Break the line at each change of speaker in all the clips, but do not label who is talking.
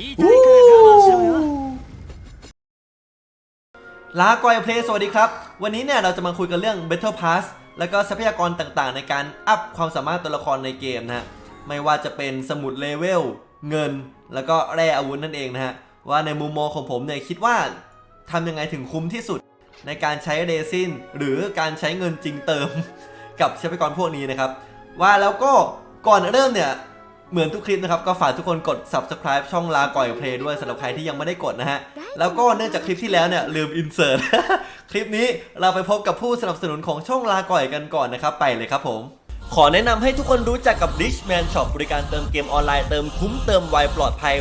言いたいから我慢しろよ
ลากอยเพลย์สวัสดีครับ วันนี้เนี่ยเราจะมาคุยกันเรื่อง Battle Pass แล้วก็ทรัพยากรต่างๆ ในการอัพความสามารถตัวละครในเกมนะฮะ ไม่ว่าจะเป็นสมุดเลเวล เงิน แล้วก็แร่อาวุธนั่นเองนะฮะ ว่าในมุมมองของผมเนี่ยคิดว่าทำยังไงถึงคุ้มที่สุด ในการใช้เรซินหรือการใช้เงินจริงเติม กับทรัพยากรพวกนี้นะครับ ว่าแล้วก็ก่อนเริ่มเนี่ย เหมือนทุกคลิปนะครับก็ฝากทุกคนกด subscribe ช่องลาก่อยเพลย์ด้วยสำหรับใครที่ยังไม่ได้กดนะฮะ แล้วก็เนื่องจากคลิปที่แล้วเนี่ยลืม insert คลิปนี้เราไปพบกับผู้สนับสนุนของช่องลาก่อยกันก่อนนะครับ ไปเลยครับผม ขอแนะนำให้ทุกคนรู้จักกับ Richman Shop บริการเติมเกมออนไลน์เติมคุ้มเติมไวปลอดภัย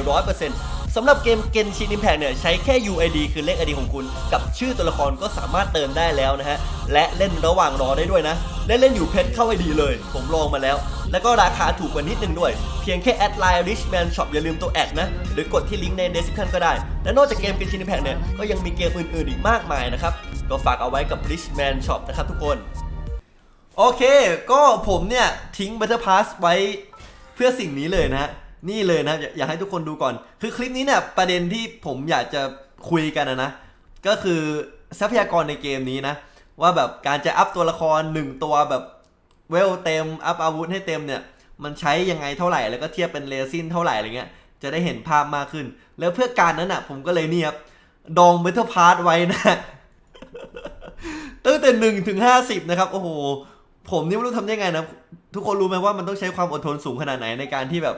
100%สำหรับเกม Genshin Impact เนี่ยใช้แค่ UID คือเลข ID ของคุณ กับชื่อตัวละครก็สามารถเติมได้แล้วนะฮะ และเล่นระหว่างรอได้ด้วยนะเล่นเล่นอยู่เพชรเข้า ID เลย ผมลองมาแล้ว แล้วก็ราคาถูกกว่านิดนึงด้วย เพียงแค่แอดไลน์ Richman Shop อย่าลืมตัวแอดนะ หรือกดที่ลิงก์ใน description ก็ได้ และนอกจากเกม Genshin Impact เนี่ย ก็ยังมีเกมอื่นๆอีกมากมายนะครับ ก็ฝากเอาไว้กับ Richman Shop นะครับทุกคน โอเค ก็ผมเนี่ย ทิ้ง Battle Pass ไว้เพื่อสิ่งนี้เลยนะนี่เลยนะอยากอยากให้ทุกคนดูก่อน คือคลิปนี้เนี่ยประเด็นที่ผมอยากจะคุยกันนะนะก็คือทรัพยากรในเกมนี้นะ ว่าแบบการจะอัพตัวละคร 1 ตัวแบบ เวลเต็มอัพอาวุธให้เต็มเนี่ยมันใช้ยังไงเท่าไหร่แล้วก็เทียบเป็นเรซินเท่าไหร่อะไรเงี้ยจะได้เห็นภาพมากขึ้น แล้วเพื่อการนั้นอะ ผมก็เลยเนี่ยดองเมทัลพาร์ตไว้นะตั้งแต่หนึ่งถึงห้าสิบนะครับ โอ้โห ผมนี่ไม่รู้ทำได้ไงนะ ทุกคนรู้ไหมว่ามันต้องใช้ความอดทนสูงขนาดไหนในการที่แบบ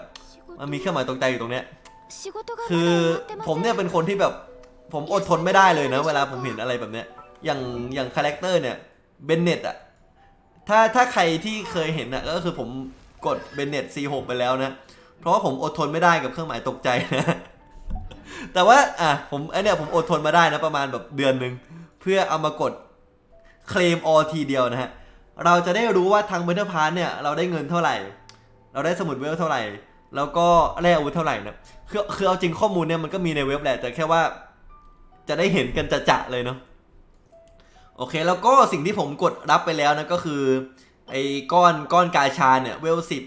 มันมีเครื่องหมายตรงใจอยู่ตรงเนี้ยคือผมเนี่ยเป็นคนที่แบบ ผมอดทนไม่ได้เลยนะ เวลาผมเห็นอะไรแบบเนี้ยอย่างอย่างคาแรคเตอร์เนี่ยเบนเน็ตอะ ถ้าถ้าใครที่เคยเห็นอะก็คือผมกดเบนเน็ต C6 ไปแล้วนะ เพราะว่าผมอดทนไม่ได้กับเครื่องหมายตกใจนะ แต่ว่าอะผมไอเนี่ยผมอดทนมาได้นะประมาณแบบเดือนหนึ่งเพื่อเอามากดเคลมออทีเดียวนะฮะ เราจะได้รู้ว่าทางเบ t เ e อร์พาร์เนี่ยเราได้เงินเท่าไหร่ เราได้สมุดเวลเท่าไหร่ แล้วก็แร่อาวุธเท่าไหร่นะคือคือเอาจริงข้อมูลเนี่ยมันก็มีในเว็บแหละแต่แค่ว่า จะได้เห็นกันจะๆเลยเนาะ โอเคแล้วก็สิ่งที่ผมกดรับไปแล้วนะก็คือไอ้ก้อนก้อนกาชาเนี่ยเวลสิบ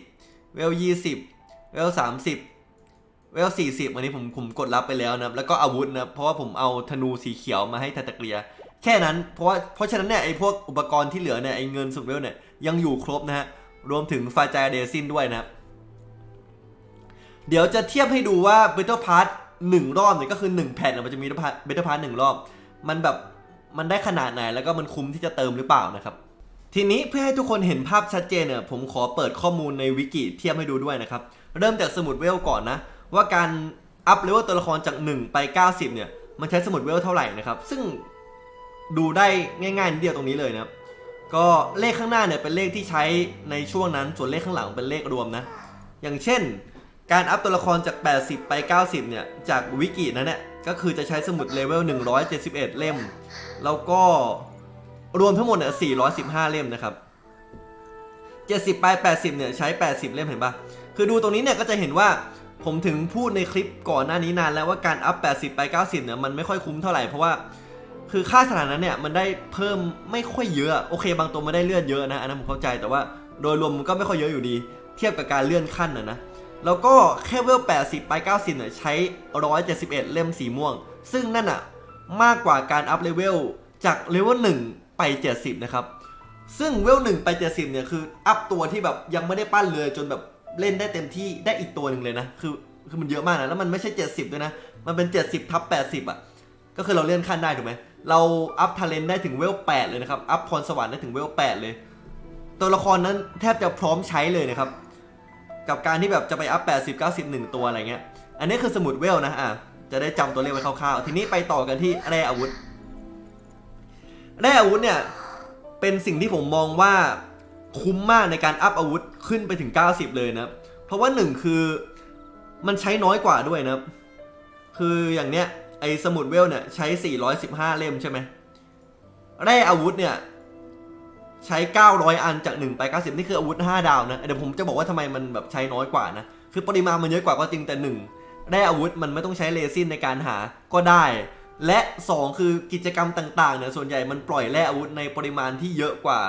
เวลยี่สิบเวลสามสิบเวลสี่สิบอันนี้ผมผมกดรับไปแล้วนะแล้วก็อาวุธนะเพราะว่าผมเอาธนูสีเขียวมาให้ทาตะเกียแค่นั้นเพราะว่าเพราะฉะนั้นเนี่ยไอ้พวกอุปกรณ์ที่เหลือเนี่ยไอ้เงินสุดเวลเนี่ยยังอยู่ครบนะฮะรวมถึงฟาจายเดซินด้วยนะครับ เดี๋ยวจะเทียบให้ดูว่า Battle Pass หนึ่งรอบเนี่ยก็คือ 1 แผ่นมันจะมี Battle Pass หนึ่งรอบ มันแบบ มันได้ขนาดไหนแล้วก็มันคุ้มที่จะเติมหรือเปล่านะครับทีนี้เพื่อให้ทุกคนเห็นภาพชัดเจนเนี่ยผมขอเปิดข้อมูลในวิกิเทียบให้ดูด้วยนะครับ เริ่มจากสมุดเวลก่อนนะ ว่าการอัพเลเวลตัวละครจาก 1 ไป 90 เนี่ย มันใช้สมุดเวลเท่าไหร่นะครับ ซึ่งดูได้ง่ายๆนิดเดียวตรงนี้เลยนะครับ ก็เลขข้างหน้าเนี่ยเป็นเลขที่ใช้ในช่วงนั้น ส่วนเลขข้างหลังเป็นเลขรวมนะ อย่างเช่น การอัพตัวละครจาก 80 ไป 90 เนี่ย จากวิกินั้นเนี่ย ก็คือจะใช้สมุดเลเวล 171 เล่ม แล้วก็รวมทั้งหมดเนี่ย415 เล่มนะครับ 70ไป80 เนี่ยใช้ 80 เล่มเห็นปะคือดูตรงนี้เนี่ยก็จะเห็นว่าผมถึงพูดในคลิปก่อนหน้านี้นานแล้วว่าการอัพ 80 ไป 90 เนี่ยมันไม่ค่อยคุ้มเท่าไหร่เพราะว่าคือค่าสถานะเนี่ยมันได้เพิ่มไม่ค่อยเยอะ โอเคบางตัวมันได้เลื่อนเยอะนะอันนั้นผมเข้าใจแต่ว่าโดยรวมมันก็ไม่ค่อยเยอะอยู่ดี เทียบกับการเลื่อนขั้นนะนะ แล้วก็แค่เวล 80 ไป 90เนี่ยใช้ 171 เล่มสีม่วง ซึ่งนั่นอะมากกว่าการอัพเลเวลจากเลเวล1ไป 70 นะครับ ซึ่งเวล1ไป 70 เนี่ยคืออัพตัวที่แบบยังไม่ได้ปั้นเลยจนแบบเล่นได้เต็มที่ได้อีกตัวหนึ่งเลยนะ คือคือมันเยอะมากนะ แล้วมันไม่ใช่ 70 ด้วยนะ มันเป็น 70ทับ80 อะ ก็คือเราเลื่อนขั้นได้ถูกไหมเราอัพทาเลนได้ถึงเวล 8 เลยนะครับ อัพพรสวรรค์ได้ถึงเวล 8 เลย ตัวละครนั้นแทบจะพร้อมใช้เลยนะครับ กับการที่แบบจะไปอัพ 80 90 1 ตัวอะไรเงี้ย อันนี้คือสมุดเวลนะอะจะได้จำตัวเลขไว้คร่าวๆ ทีนี้ไปต่อกันที่แร่อาวุธ แร่อาวุธเนี่ย เป็นสิ่งที่ผมมองว่าคุ้มมากในการอัพอาวุธขึ้นไปถึง 90 เลยนะเพราะว่าหนึ่งคือมันใช้น้อยกว่าด้วยนะคืออย่างเนี้ยไอ้สมุดเวลเนี่ยใช้ 415 เล่มใช่ไหมแร่อาวุธเนี่ย ใช้ 900 อันจาก 1 ไป 90 นี่คืออาวุธ 5 ดาวนะ เดี๋ยวผมจะบอกว่าทำไมมันแบบใช้น้อยกว่านะ คือปริมาณมันเยอะกว่าก็จริงแต่1แร่อาวุธมันไม่ต้องใช้เลซินในการหาก็ได้ และ 2 คือกิจกรรมต่างๆเนี่ยส่วนใหญ่มันปล่อยแร่อาวุธในปริมาณที่เยอะกว่า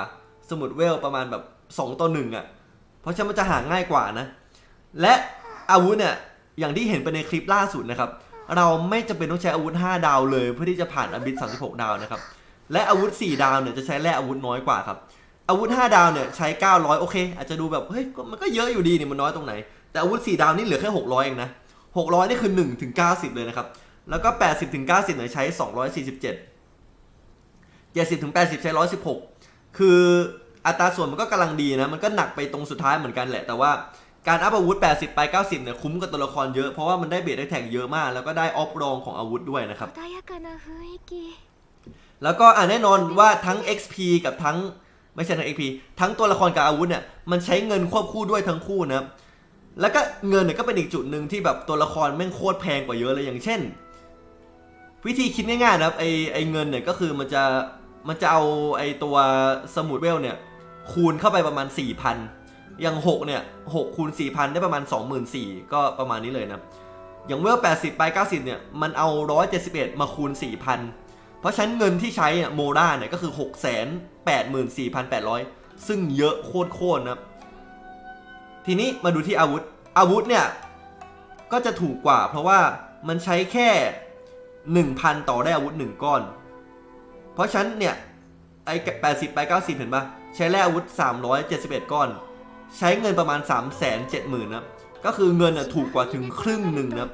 สมุดเวลประมาณแบบ 2 ต่อ 1อะ เพราะฉะนั้นมันจะหาง่ายกว่านะ และอาวุธเนี่ยอย่างที่เห็นไปในคลิปล่าสุดนะครับ เราไม่จำเป็นต้องใช้อาวุธ 5 ดาวเลย เพื่อที่จะผ่านอบิส36 ดาวนะครับ และอาวุธ 4 ดาวเนี่ยจะใช้แร่อาวุธน้อยกว่าครับ อาวุธ 5 ดาวเนี่ยใช้ 900 โอเค อาจจะดูแบบ เฮ้ยมันก็เยอะอยู่ดีเนี่ยมันน้อยตรงไหน แต่อาวุธ 4 ดาวนี่เหลือแค่ 600 เองนะ 600 นี่คือ 1 ถึง 90 เลยนะครับ แล้วก็ 80 ถึง 90เนี่ยใช้ 247 70 ถึง 80 ใช้ 116 คืออัตราส่วนมันก็กำลังดีนะ มันก็หนักไปตรงสุดท้ายเหมือนกันแหละ แต่ว่าการอัพอาวุธ 80 ไป 90 เนี่ยคุ้มกับตัวละครเยอะ เพราะว่ามันได้เบรดได้แทงเยอะมาก แล้วก็ได้ออฟรองของอาวุธด้วยนะครับ แล้วก็อ่าแน่นอนว่าทั้ง XP กับทั้งไม่ใช่ทั้ง XP ทั้งตัวละครกับอาวุธเนี่ยมันใช้เงินควบคู่ด้วยทั้งคู่นะครับแล้วก็เงินเนี่ยก็เป็นอีกจุดหนึ่งที่แบบตัวละครแม่งโคตรแพงกว่าเยอะเลยอย่างเช่น วิธีคิดง่ายๆนะครับไอไอเงินเนี่ยก็คือมันจะมันจะเอาไอตัวสมุดเวลเนี่ยคูณเข้าไปประมาณ 4,000 อย่าง 6 เนี่ย6คูณ 4,000 ได้ประมาณ 24,000 ก็ประมาณนี้เลยนะ อย่างเวล80 ไป 90 เนี่ย มันเอา 171 มาคูณ 4,000 ราะฉะนั้นเงินที่ใช้เนี่ยโมราเนี่ยก็คือ 684,800 ซึ่งเยอะโคตรๆนะครับทีนี้มาดูที่อาวุธ อาวุธเนี่ย ก็จะถูกกว่าเพราะว่ามันใช้แค่ 1,000 ต่อได้อาวุธ 1 ก้อน เพราะฉะนั้นเนี่ยไอ้80ไป90เห็นปะใช้แร่อาวุธ 371 ก้อน ใช้เงินประมาณ 3 7 0 0 0 0นะก็คือเงินน่ะถูกกว่าถึงครึ่งหนึ่งนะ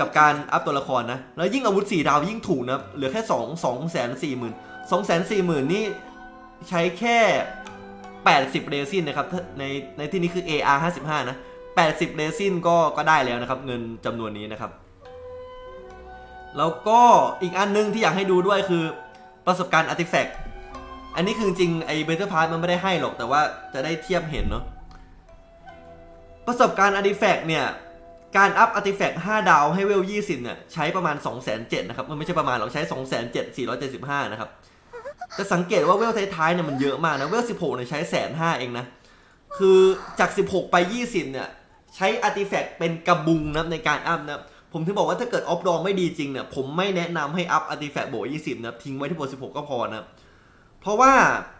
กับการอัพตัวละครนะ แล้วยิ่งอาวุธ 4 ดาวยิ่งถูกนะเหลือแค่2 2 4 0 0 0 0 2 4 0 0 0 0 นี่ใช้แค่ 80 เรซินนะครับ ในในที่นี้คือ AR 55 นะ 80 เรซินก็ก็ได้แล้วนะครับ เงินจำนวนนี้นะครับ แล้วก็อีกอันนึงที่อยากให้ดูด้วยคือประสบการณ์อาร์ติแฟกต์อันนี้คือจริงไอ้เบเตอร์พาร์มันไม่ได้ให้หรอก แต่ว่าจะได้เทียบเห็นเนาะประสบการณ์อาร์ติแฟกต์เนี่ย การอัพ Artifact 5ดาวให้เวล 20 เนี่ย ใช้ประมาณ207,000นะครับ มันไม่ใช่ประมาณหรอกใช้207,475 นะครับจะสังเกตว่าเวลท้ายๆเนี่ยมันเยอะมากนะ เวล 16 เนี่ยใช้แสนห้าเองนะ คือจาก 16 ไป 20 เนี่ย ใช้ Artifact เป็นกระบุงนะในการอัพนะผมถึงบอกว่าถ้าเกิดออฟดองไม่ดีจริงเนี่ย ผมไม่แนะนำให้อัพ Artifact โบ20นะทิ้งไว้ที่โบ16 ก็พอนะเพราะว่า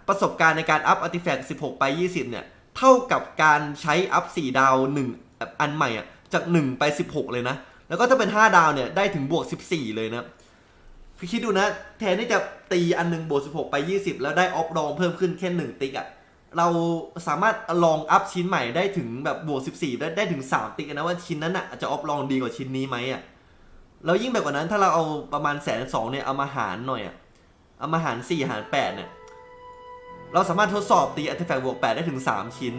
ประสบการณ์ในการอัพ Artifact 16 ไป 20 เนี่ยเท่ากับการใช้อัพ4ดาว1อันใหม่อะ จาก 1 ไป 16 เลยนะ แล้วก็ถ้าเป็น 5 ดาวเนี่ยได้ถึงบวก 14 เลยนะพี่คิดดูนะ แทนที่จะตีอันหนึงบวก 16 ไป 20 แล้วได้ออฟรองเพิ่มขึ้นแค่1ติ๊กอะเราสามารถลองอัพชิ้นใหม่ได้ถึงแบบบวก 14 ได้ได้ถึง 3 ติ๊กนะว่าชิ้นนั้นอะจะออฟรองดีกว่าชิ้นนี้ไหมอะแล้วยิ่งแบบกว่านั้นถ้าเราเอาประมาณแสนสองเนี่ยเอามาหารหน่อยอะเอามาหาร 4 หาร 8 เนี่ย เราสามารถทดสอบตี artifact บวก 8 ได้ถึง 3 ชิ้น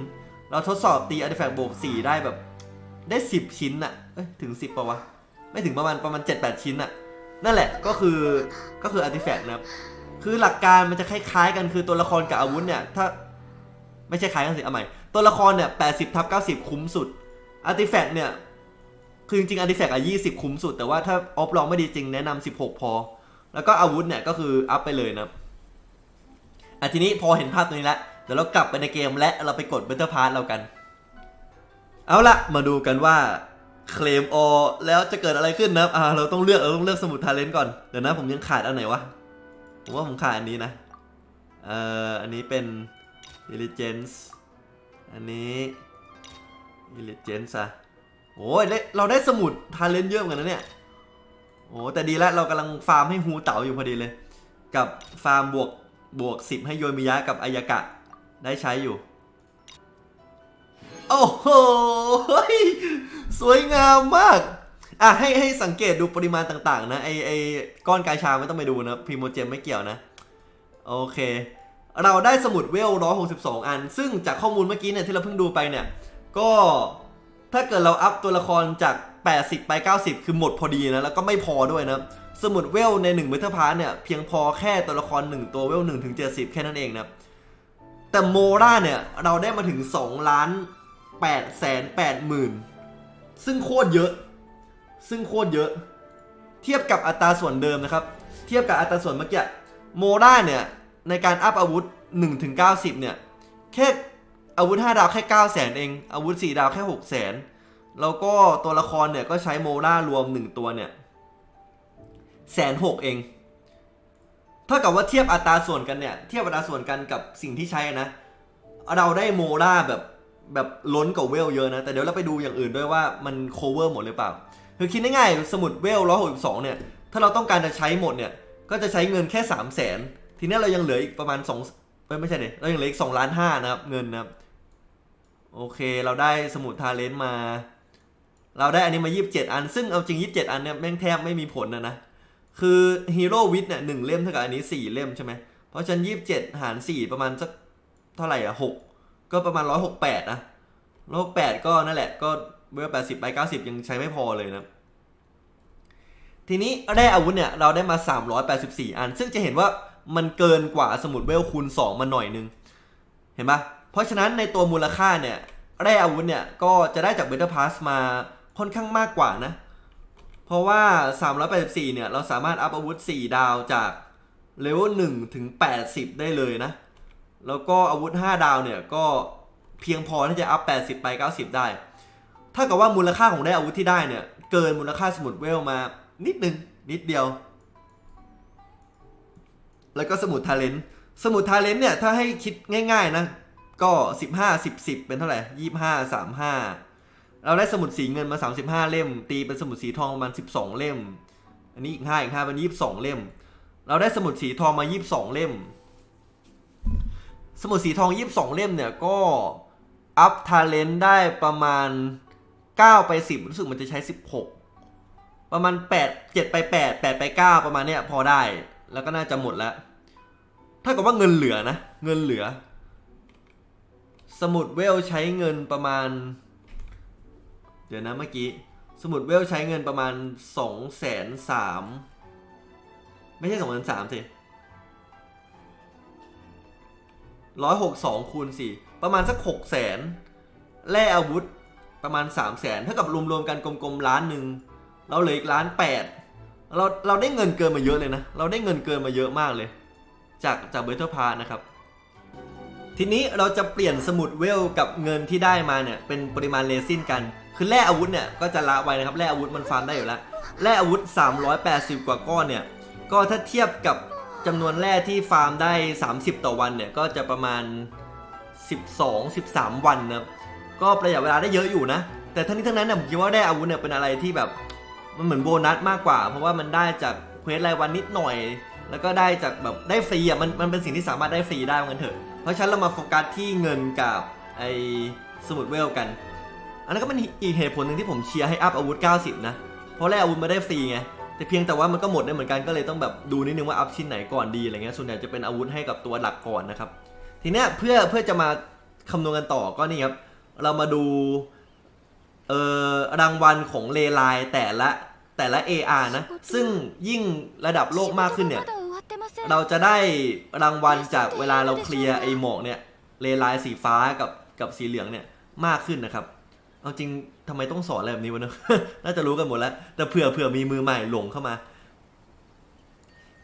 เราทดสอบตี artifact บวก 4 ได้แบบ ได้10ชิ้นอะเอ้ยถึง10ปะวะ ไม่ถึงประมาณประมาณ7-8ชิ้นอะนั่นแหละก็คือก็คือ artifact นะครับ คือหลักการมันจะคล้ายๆกันคือตัวละครกับอาวุธเนี่ย ถ้าไม่ใช่คล้ายกันสิเอาใหม่ ตัวละครเนี่ย80ทับ90คุ้มสุด artifact เนี่ย คือจริงๆ artifact อะ20คุ้มสุด แต่ว่าถ้าออฟลองไม่ดีจริงแนะนำ16พอ แล้วก็อาวุธเนี่ยก็คืออัพไปเลยนะครับอะทีนี้พอเห็นภาพตรงนี้แล้วเดี๋ยวเรากลับไปในเกมและเราไปกด Better Pass เรากัน เอาละมาดูกันว่าเคลมออแล้วจะเกิดอะไรขึ้นนะครับอ่าเราต้องเลือกเราต้องเลือกสมุดทาเลนต์ก่อน เดี๋ยวนะผมยังขาดอันไหนวะ ผมว่าผมขาดอันนี้นะ เอ่อ อันนี้เป็น Diligence อันนี้ Diligence อะโอ้ยได้เราได้สมุดทาเลนต์เยอะเหมือนกันนะเนี่ย โอ้แต่ดีแล้วเรากำลังฟาร์มให้ฮูเต๋าอยู่พอดีเลย กับฟาร์มบวกบวก 10 ให้โยมิยะกับอายากะได้ใช้อยู่ โอ้โห สวยงามมาก อะให้ให้สังเกตดูปริมาณต่างๆ นะไอไอก้อนกายชาไม่ต้องไปดูนะพรีโมเจมไม่เกี่ยวนะ โอเค เราได้สมุดเวล 162 อัน ซึ่งจากข้อมูลเมื่อกี้เนี่ยที่เราเพิ่งดูไปเนี่ย ก็ถ้าเกิดเราอัพตัวละครจาก 80 ไป 90 คือหมดพอดีนะ แล้วก็ไม่พอด้วยนะ สมุดเวลใน1เมตาพาร์เนี่ย เพียงพอแค่ตัวละคร 1 ตัวเวล1ถึง70 แค่นั้นเองนะ แต่โมราเนี่ย เราได้มาถึง 2 ล้าน 8แสน8หมื่นซึ่งโคตรเยอะ ซึ่งโคตรเยอะ เทียบกับอัตราส่วนเดิมนะครับ เทียบกับอัตราส่วนเมื่อกี้โมราเนี่ยในการอัพอาวุธ1ถึง90 เนี่ยแค่อาวุธ 5 ดาวแค่9แสนเอง อาวุธ 4 ดาวแค่6แสนแล้วก็ตัวละครเนี่ยก็ใช้โมรารวม 1 ตัวเนี่ยแสนหกเอง เท่ากับว่าเทียบอัตราส่วนกันเนี่ย เทียบอัตราส่วนกันกับสิ่งที่ใช้นะ เราได้โมราแบบ แบบล้นกว่าเวลเยอะนะ แต่เดี๋ยวเราไปดูอย่างอื่นด้วยว่ามัน cover หมดหรือเปล่า คือคิดง่ายๆสมุดเวล162เนี่ย ถ้าเราต้องการจะใช้หมดเนี่ย ก็จะใช้เงินแค่3 0 0 0 0นทีนี้เรายังเหลืออีกประมาณ2เอ้ยไม่ใช่เนี่ยเรายังเหลืออีก2ล้านห้านะครับเงินนะครับโอเคเราได้สมุดทาเลนต์มา เราได้อันนี้มา 27 อัน ซึ่งเอาจริง 27 อันเนี่ยแม่งแทบไม่มีผลนะนะ คือฮีโร่วิทเนี่ยหนึ่งเล่มเท่ากับอันนี้ 4 เล่มใช่ไหมเพราะฉะนัน27 หาร 4 ประมาณสักเท่าไหร่อะ 6 ก็ประมาณ168นะ168ก็นั่นแหละก็เบอร์80ไป90ยังใช้ไม่พอเลยนะทีนี้ได้อาวุธเนี่ยเราได้มา 384 อัน ซึ่งจะเห็นว่ามันเกินกว่าสมุดเวลคูณ 2 มาหน่อยนึง เห็นปะเพราะฉะนั้นในตัวมูลค่าเนี่ยได้อาวุธเนี่ยก็จะได้จากเบ t เ e อร์พาสมาค่อนข้างมากกว่านะ เพราะว่า 384 เนี่ยเราสามารถอัพอาวุธ 4 ดาวจากเลเวล1ถึง 80 ได้เลยนะ แล้วก็อาวุธ 5 ดาวเนี่ยก็เพียงพอที่จะอัพ 80 ไป 90 ได้ ถ้ากับว่ามูลค่าของได้อาวุธที่ได้เนี่ย เกินมูลค่าสมุดเวลมานิดนึง นิดเดียว แล้วก็สมุดทาเลนต์สมุดทาเลนต์เนี่ย ถ้าให้คิดง่าย ๆนะ ก็ 15 10 10 เป็นเท่าไหร่ 25 35 เราได้สมุดสีเงินมา 35 เล่ม ตีเป็นสมุดสีทองประมาณ 12 เล่ม อันนี้อีก 5 อีก 5 เป็น 22 เล่ม เราได้สมุดสีทองมา 22 เล่ม สมุดสีทอง22เล่มเนี่ยก็อัพทาเลนต์ได้ประมาณ 9 ไป 10 รู้สึกมันจะใช้ 16 ประมาณ 8 7 ไป 8 8 ไป 9 ประมาณเนี้ยพอได้แล้วก็น่าจะหมดแล้ว ถ้ากับว่าเงินเหลือนะ เงินเหลือ สมุดเวลใช้เงินประมาณ เดี๋ยวนะเมื่อกี้ สมุดเวลใช้เงินประมาณสองแสนสามไม่ใช่สองแสนสามสิ ร้อยหกสองคูณสี่ประมาณสักหกแสนแล่อาวุธประมาณสามแสนเท่ากับรวมๆกันกลมๆล้านหนึ่งเราเหลืออีกล้านแปดเราเราได้เงินเกินมาเยอะเลยนะ เราได้เงินเกินมาเยอะมากเลย จากจากเบเทอร์พานะครับ ทีนี้เราจะเปลี่ยนสมุดเวลกับเงินที่ได้มาเนี่ยเป็นปริมาณเลซินกัน คือแร่อาวุธเนี่ยก็จะละไว้นะครับแร่อาวุธมันฟาร์มได้อยู่แล้วแร่อาวุธ 380 กว่าก้อนเนี่ยก็ถ้าเทียบกับ จำนวนแร่ที่ฟาร์มได้ 30 ต่อวันเนี่ยก็จะประมาณ 12 13 วันนะก็ประหยัดเวลาได้เยอะอยู่นะ แต่ทั้งนี้ทั้งนั้นเนี่ยผมคิดว่าได้อาวุธเนี่ยเป็นอะไรที่แบบมันเหมือนโบนัสมากกว่า เพราะว่ามันได้จากเควสรายวันนิดหน่อย แล้วก็ได้จากแบบได้ฟรีอะมันมันเป็นสิ่งที่สามารถได้ฟรีได้เหมือนกันเถอะ เพราะฉะนั้นเรามาโฟกัสที่เงินกับไอสมุดเวลกัน อันนั้นก็เป็นอีกเหตุผลหนึ่งที่ผมเชียร์ให้อัพอาวุธ 90 นะ เพราะแรกอาวุธมาได้ฟรีไง แต่เพียงแต่ว่ามันก็หมดได้เหมือนกันก็เลยต้องแบบดูนิดนึงว่าอัพชิ้นไหนก่อนดีอะไรเงี้ยส่วนใหญ่จะเป็นอาวุธให้กับตัวหลักก่อนนะครับทีเนี้ยเพื่อเพื่อจะมาคำนวณกันต่อก็นี่ครับเรามาดูเอ่อรางวัลของเลไลแต่ละแต่ละ AR นะ ซึ่งยิ่งระดับโลกมากขึ้นเนี่ย เราจะได้รางวัลจากเวลาเราเคลียร์ไอหมอกเนี่ยเลไลสีฟ้ากับกับสีเหลืองเนี่ยมากขึ้นนะครับ เอาจริงทำไมต้องสอนอะไรแบบนี้วะเนอะน่าจะรู้กันหมดแล้ว แต่เผื่อเผื่อมีมือใหม่หลงเข้ามา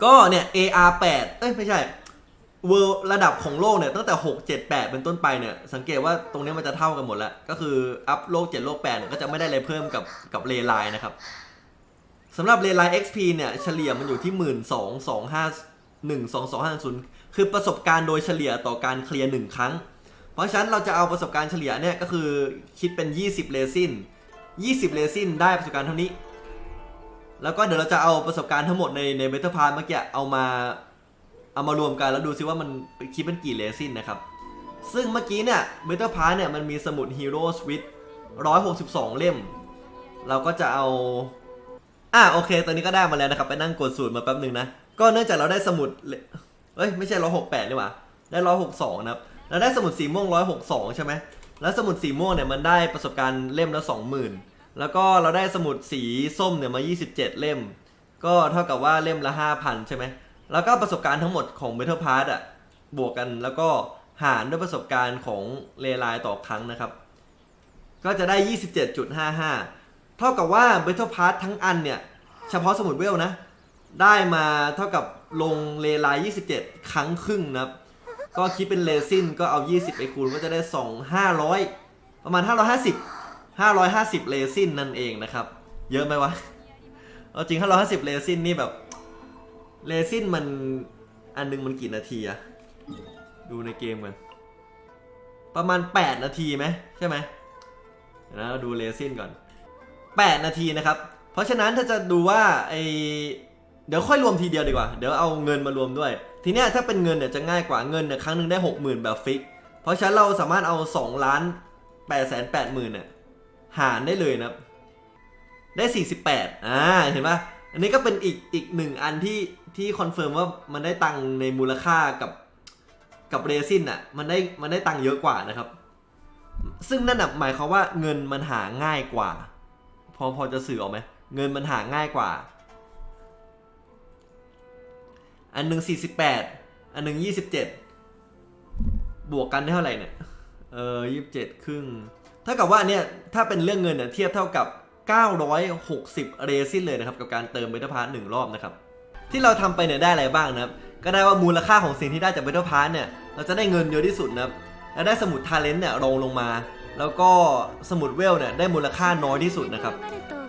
ก็เนี่ย AR 8เอ้ยไม่ใช่เวอร์ระดับของโลกเนี่ยตั้งแต่ 6 7 8 เป็นต้นไปเนี่ยสังเกตว่าตรงนี้มันจะเท่ากันหมดแล้ว ก็คืออัพโลก 7 โลก8เนี่ยก็จะไม่ได้อะไรเพิ่มกับกับเลไลน์นะครับสำหรับเลไลน์ XP เนี่ยเฉลี่ยมันอยู่ที่ 1 2 2 5 1 2 2 5 0คือประสบการณ์โดยเฉลี่ยต่อการเคลียร์1ครั้ง เพราะฉะนั้นเราจะเอาประสบการณ์เฉลี่ยเนี่ยก็คือคิดเป็น 20 เลซิน20 เลซินได้ประสบการณ์เท่านี้ แล้วก็เดี๋ยวเราจะเอาประสบการณ์ทั้งหมดในในเบต้าพาร์เมื่อกี้เอามาเอามารวมกันแล้วดูซิว่ามันคิดเป็นกี่เลซินนะครับ ซึ่งเมื่อกี้เนี่ยเบต้าพาร์เนี่ยมันมีสมุดฮีโร่สวิต162 เล่ม เราก็จะเอาอะโอเค ตอนนี้ก็ได้มาแล้วนะครับ ไปนั่งกดสูตรมาแป๊บหนึ่งนะ ก็เนื่องจากเราได้สมุดเลเอ้ยไม่ใช่ร้อยหกแปดนี่หว่าได้ร้อยหกสองนะครับ เราได้สมุดสีม่วงร้อยหกสองใช่ไหมแล้วสมุดสีม่วงเนี่ยมันได้ประสบการณ์เล่มละสองหมื่นแล้วก็เราได้สมุดสีส้มเนี่ยมา 27 เล่ม ก็เท่ากับว่าเล่มละ 5,000 ใช่ไหม แล้วก็ประสบการณ์ทั้งหมดของ Battle Pass อะ บวกกันแล้วก็หารด้วยประสบการณ์ของเลไลต่อครั้งนะครับ ก็จะได้ 27.55 เท่ากับว่า Battle Pass ทั้งอันเนี่ย เฉพาะสมุดเวลนะ ได้มาเท่ากับลงเลไล27 ครั้งครึ่งนะครับ ก็คิดเป็นเลซินก็เอา 20 ไปคูณก็จะได้ 2 500 ประมาณ 550 550 เลซินนั่นเองนะครับ เยอะไหมวะเอาจริง 550 เลซินนี่แบบเลซินมันอันหนึงมันกี่นาทีอะดูในเกมกันประมาณ 8 นาทีไหมใช่ไหมเดี๋ยวนะเราดูเรซินก่อน 8 นาทีนะครับ เพราะฉะนั้นถ้าจะดูว่าไอ เดี๋ยวค่อยรวมทีเดียวดีกว่า เดี๋ยวเอาเงินมารวมด้วย ทีเนี้ยถ้าเป็นเงินเนี่ยจะง่ายกว่าเงินเนี่ยครั้งหนึ่งได้ 60,000 แบบฟิก เพราะฉะนั้นเราสามารถเอา 2 ล้าน8แสน8หมื่นเนี่ยหารได้เลยนะได้ 48อ่าเห็นปะอันนี้ก็เป็นอีกอีกหนึ่งอันที่ที่คอนเฟิร์มว่ามันได้ตังในมูลค่ากับกับเรซินอะมันได้มันได้ตังเยอะกว่านะครับ ซึ่งนั่นน่ะหมายความว่าเงินมันหาง่ายกว่า พอพอจะสื่อออกไหมเงินมันหาง่ายกว่า อันหนึ่ง48อันหนึ่ง27บเจ็ดบวกกันได้เท่าไหร่เนี่ย เออ27ครึ่งถ้ากับว่าเนี่ยถ้าเป็นเรื่องเงินเนี่ยเทียบเท่ากับ 960 เรซินเลยนะครับ กับการเติมเบต้าพาร์หนึ่งรอบนะครับ ที่เราทำไปเนี่ยได้อะไรบ้างนะครับ ก็ได้ว่ามูลค่าของสิ่งที่ได้จากเบต้าพาร์เนี่ยเราจะได้เงินเยอะที่สุดนะครับและได้สมุดทาเลนต์เนี่ยรองลงมา แล้วก็สมุดเวลเนี่ยได้มูลค่าน้อยที่สุดนะครับ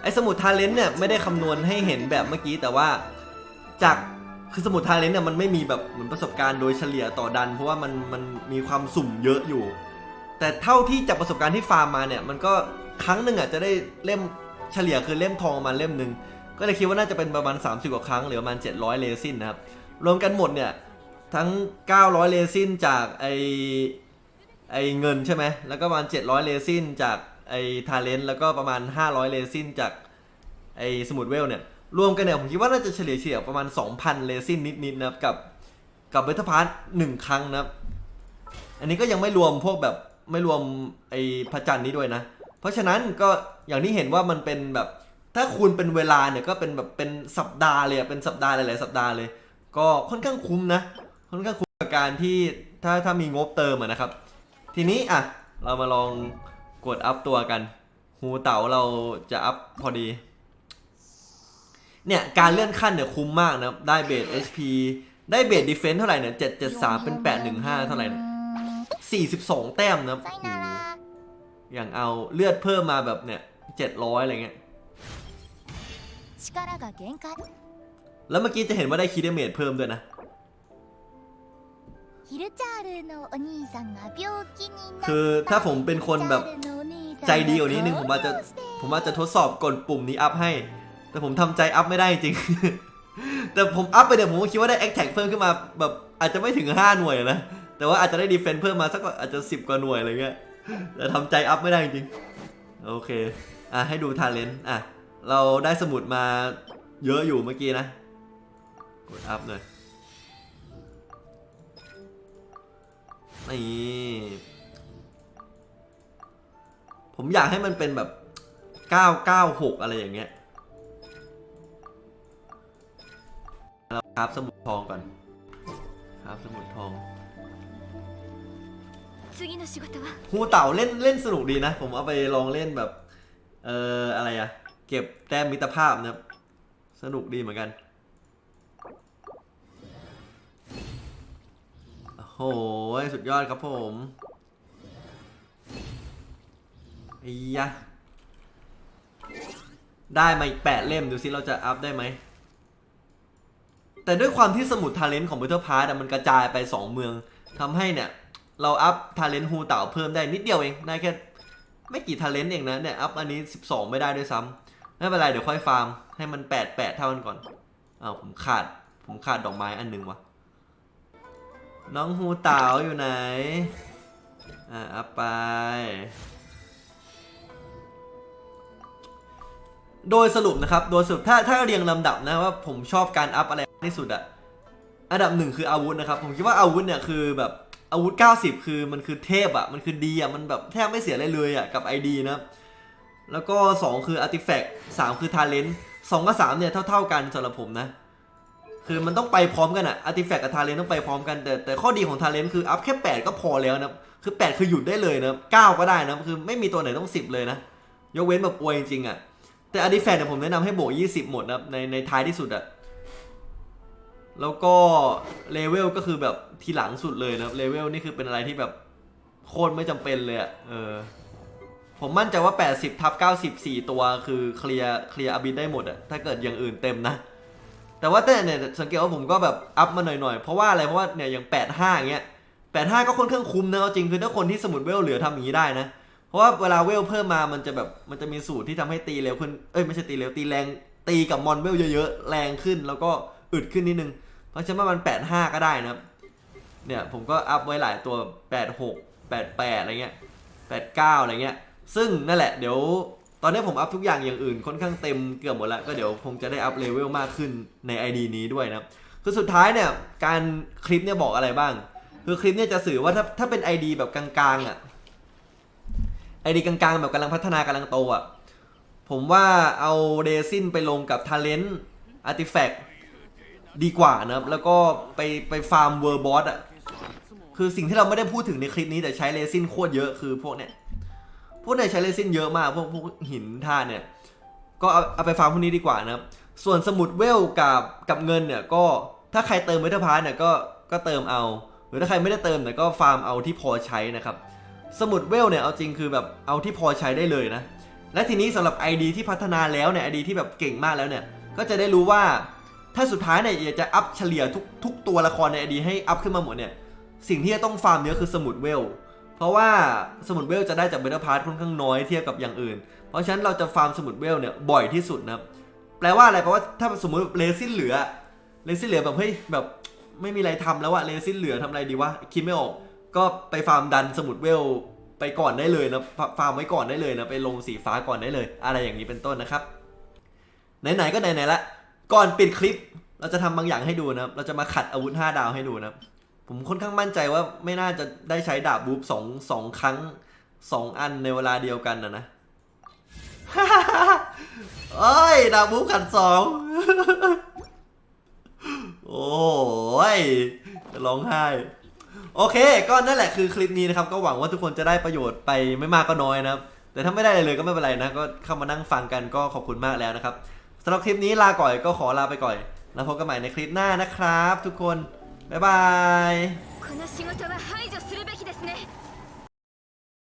ไอ้สมุดทาเลนต์เนี่ยไม่ได้คำนวณให้เห็นแบบเมื่อกี้แต่ว่าจาก คือสมุดทาเลนต์เนี่ยมันไม่มีแบบเหมือนประสบการณ์โดยเฉลี่ยต่อดัน เพราะว่ามันมันมีความสุ่มเยอะอยู่ แต่เท่าที่จากประสบการณ์ที่ฟาร์มมาเนี่ยมันก็ครั้งหนึ่งอะจะได้เล่มเฉลี่ยคือเล่มทองประมาณเล่มหนึ่งก็เลยคิดว่าน่าจะเป็นประมาณ 30 กว่าครั้งหรือประมาณ 700 เลซินนะครับ รวมกันหมดเนี่ย ทั้ง 900 เลซินจากไอไอเงินใช่ไหมแล้วก็ประมาณ 700 เลซินจากไอทาเลนต์แล้วก็ประมาณ 500 เลซินจากไอสมุดเวลเนี่ย รวมกันเนี่ยผมคิดว่าน่าจะเฉลี่ยเฉลี่ยประมาณ 2,000 เลซินนิดๆนะครับกับกับเบทพาร์ทหนึ่งครั้งนะครับอันนี้ก็ยังไม่รวมพวกแบบไม่รวมไอพระจันทร์นี้ด้วยนะ เพราะฉะนั้นก็อย่างที่เห็นว่ามันเป็นแบบถ้าคูณเป็นเวลาเนี่ยก็เป็นแบบเป็นสัปดาห์เลยเป็นสัปดาห์หลายๆสัปดาห์เลย ก็ค่อนข้างคุ้มนะค่อนข้างคุ้มกับการที่ถ้าถ้ามีงบเติมนะครับ ทีนี้อะเรามาลองกดอัพตัวกัน หูเต๋าเราจะอัพพอดี เนี่ยการเลื่อนขั้นเนี่ยคุ้มมากนะได้เบส HP ได้เบสดีเฟนซ์เท่าไหร่เนี่ยเจ็ดเจ็ดสามเป็นแปดหนึ่งห้าเท่าไหร่สี่สิบสองแต้มนะอย่างเอาเลือดเพิ่มมาแบบเนี่ยเจ็ดร้อยอะไรเงี้ยแล้วเมื่อกี้จะเห็นว่าได้คีดเมจเพิ่มด้วยนะคือถ้าผมเป็นคนแบบใจดีกว่านี้นึงผมอาจจะผมอาจจะทดสอบกดปุ่มนี้อัพให้ แต่ผมทำใจอัพไม่ได้จริง แต่ผมอัพไปเนี่ยวผมก็คิดว่าได้แอคแท็กเพิ่มขึ้นมาแบบอาจจะไม่ถึง 5 หน่วยนะ แต่ว่าอาจจะได้ดีเฟน s ์เพิ่มมาสักอาจจะ 10 กว่าหน่วยอะไรเงี้ย แต่ทำใจอัพไม่ได้จริง โอเค อะให้ดูทาเลนต์อะ เราได้สมุดมาเยอะอยู่เมื่อกี้นะ กดอัพหน่อย นี่ผมอยากให้มันเป็นแบบ 996 อะไรอย่างเงี้ย ครับสมุดทองก่อน ครับสมุดทองฮูเต่าเล่นเล่นสนุกดีนะ ผมเอาไปลองเล่นแบบ เอ่ออะไรอะเก็บแต้มมิตรภาพนะครับ สนุกดีเหมือนกันโอ้โหสุดยอดครับผมอียะได้มาอีกแปดเล่ม ดูซิเราจะอัพได้ไหม แต่ด้วยความที่สมุดทาเลนต์ของ b บ t เ e อร์พาร์ตมันกระจายไป 2 เมืองทำให้เนี่ย เราอัพทาเลนต์ฮูเต่าเพิ่มได้นิดเดียวเองได้แค่ไม่กี่ทาเลนต์เองนะเนี่ยอัพอันนี้ 12 ไม่ได้ด้วยซ้ำไม่เป็นไรเดี๋ยวค่อยฟาร์มให้มัน8 8เท่ากันก่อนอ้าวผมขาดผมขาดดอกไม้อันหนึงวะน้องฮูเต่าอยู่ไหนอ่าอัพไปโดยสรุปนะครับ โดยสรุปถ้าถ้าเรียงลำดับนะว่าผมชอบการอัพอะไร ที่สุดอะอันดับหนึ่งคืออาวุธนะครับ ผมคิดว่าอาวุธเนี่ยคือแบบอาวุธ 90 คือมันคือเทพอะมันคือดีอะมันแบบแทบไม่เสียอะไรเลยอะกับ ID นะแล้วก็ 2 คืออาร์ติแฟกต์3คือทาเลนต์2กับ3เนี่ยเท่าๆกันสำหรับผมนะคือมันต้องไปพร้อมกันอะอาร์ติแฟกต์กับทาเลนต์ต้องไปพร้อมกันแต่แต่ข้อดีของทาเลนต์คืออัพแค่ 8 ก็พอแล้วนะคือ 8 คือหยุดได้เลยนะ9ก็ได้นะคือไม่มีตัวไหนต้อง 10 เลยนะยกเว้นแบบอวยจริงๆอะแต่อดีแฟนเนี่ยผมแนะนำให้บวก20 หมดนะในในท้ายที่สุดอะ แล้วก็เลเวลก็คือแบบทีหลังสุดเลยนะครับเลเวลนี่คือเป็นอะไรที่แบบโคตรไม่จำเป็นเลยอะเออผมมั่นใจว่า 80ทับ94 ตัวคือเคลียร์เคลียร์อบิทได้หมดอะถ้าเกิดอย่างอื่นเต็มนะ แต่ว่าแต่เนี่ยสังเกตว่าผมก็แบบอัพมาหน่อยๆ เพราะว่าอะไรเพราะว่าเนี่ยอย่าง 85อย่างเงี้ย85 ก็ค่อนข้างคุ้มนะจริงคือถ้าคนที่สมุดเวลเหลือทำอย่างนี้ได้นะ เพราะว่าเวลาเวลเพิ่มมามันจะแบบมันจะมีสูตรที่ทำให้ตีเร็วขึ้นเอ้ยไม่ใช่ตีเร็วตีแรงตีกับมอนเวลเยอะๆแรงขึ้นแล้วก็อึดขึ้นนิดนึง ราะฉะนั้นมัน85ก็ได้นะครับ เนี่ยผมก็อัพไว้หลายตัว86 88อะไรเงี้ย89อะไรเงี้ย ซึ่งนั่นแหละเดี๋ยวตอนนี้ผมอัพทุกอย่างอย่างอื่นค่อนข้างเต็มเกือบหมดแล้ว ก็เดี๋ยวคงจะได้อัพเลเวลมากขึ้นใน ID นี้ด้วยนะครับคือสุดท้ายเนี่ยการคลิปเนี่ยบอกอะไรบ้าง คือคลิปเนี่ยจะสื่อว่าถ้าถ้าเป็น ID แบบกลางๆอะ ID กลางๆ แบบกำลังพัฒนากำลังโตอะผมว่าเอาเดซินไปลงกับท a เลนต์อาร์ติแฟก ดีกว่านะครับ แล้วก็ไปไปฟาร์มเวอร์บอสอะ คือสิ่งที่เราไม่ได้พูดถึงในคลิปนี้แต่ใช้เรซินโคตรเยอะคือพวกเนี่ยพวกเนี่ยใช้เรซินเยอะมาก พวกพวกหินท่าเนี่ย ก็เอาเอาไปฟาร์มพวกนี้ดีกว่านะครับ ส่วนสมุดเวลกับกับเงินเนี่ยก็ถ้าใครเติมเมทัลพาร์เนี่ยก็ก็เติมเอา หรือถ้าใครไม่ได้เติมเนี่ยก็ฟาร์มเอาที่พอใช้นะครับ สมุดเวลเนี่ยเอาจริงคือแบบเอาที่พอใช้ได้เลยนะ และทีนี้สำหรับ ID ที่พัฒนาแล้วเนี่ย ID ที่แบบเก่งมากแล้วเนี่ย ก็จะได้รู้ว่า ถ้าสุดท้ายเนี่ยอยากจะอัพเฉลี่ยทุกทุกตัวละครใน ID ให้อัพขึ้นมาหมดเนี่ย สิ่งที่จะต้องฟาร์มเยอะคือสมุดเวล เพราะว่าสมุดเวลจะได้จากเบต้าพาร์ทค่อนข้างน้อยเทียบกับอย่างอื่น เพราะฉะนั้นเราจะฟาร์มสมุดเวลเนี่ยบ่อยที่สุดนะครับ แปลว่าอะไร แปลว่าถ้าสมมติเลซินเหลือ เลซินเหลือแบบเฮ้ยแบบไม่มีอะไรทำแล้วอะเลซินเหลือทำอะไรดีวะ คิดไม่ออก ก็ไปฟาร์มดันสมุดเวลไปก่อนได้เลยนะฟาฟาร์มไว้ก่อนได้เลยนะ ไปลงสีฟ้าก่อนได้เลย อะไรอย่างนี้เป็นต้นนะครับ ไหนๆก็ไหนๆละ ก่อนปิดคลิป เราจะทำบางอย่างให้ดูนะครับ เราจะมาขัดอาวุธ 5 ดาวให้ดูนะครับ ผมค่อนข้างมั่นใจว่าไม่น่าจะได้ใช้ดาบบูฟสองสองครั้งสองอันในเวลาเดียวกันนะนะเอ้ยดาบบูฟขัดสองโอ้ยจะร้องไห้ โอเค ก็นั่นแหละคือคลิปนี้นะครับ ก็หวังว่าทุกคนจะได้ประโยชน์ไปไม่มากก็น้อยนะครับ แต่ถ้าไม่ได้เลยก็ไม่เป็นไรนะ ก็เข้ามานั่งฟังกันก็ขอบคุณมากแล้วนะครับ สำหรับคลิปนี้ลาก่อยก็ขอลาไปก่อนแล้วพบกันใหม่ในคลิปหน้านะครับ ทุกคน บ๊ายบาย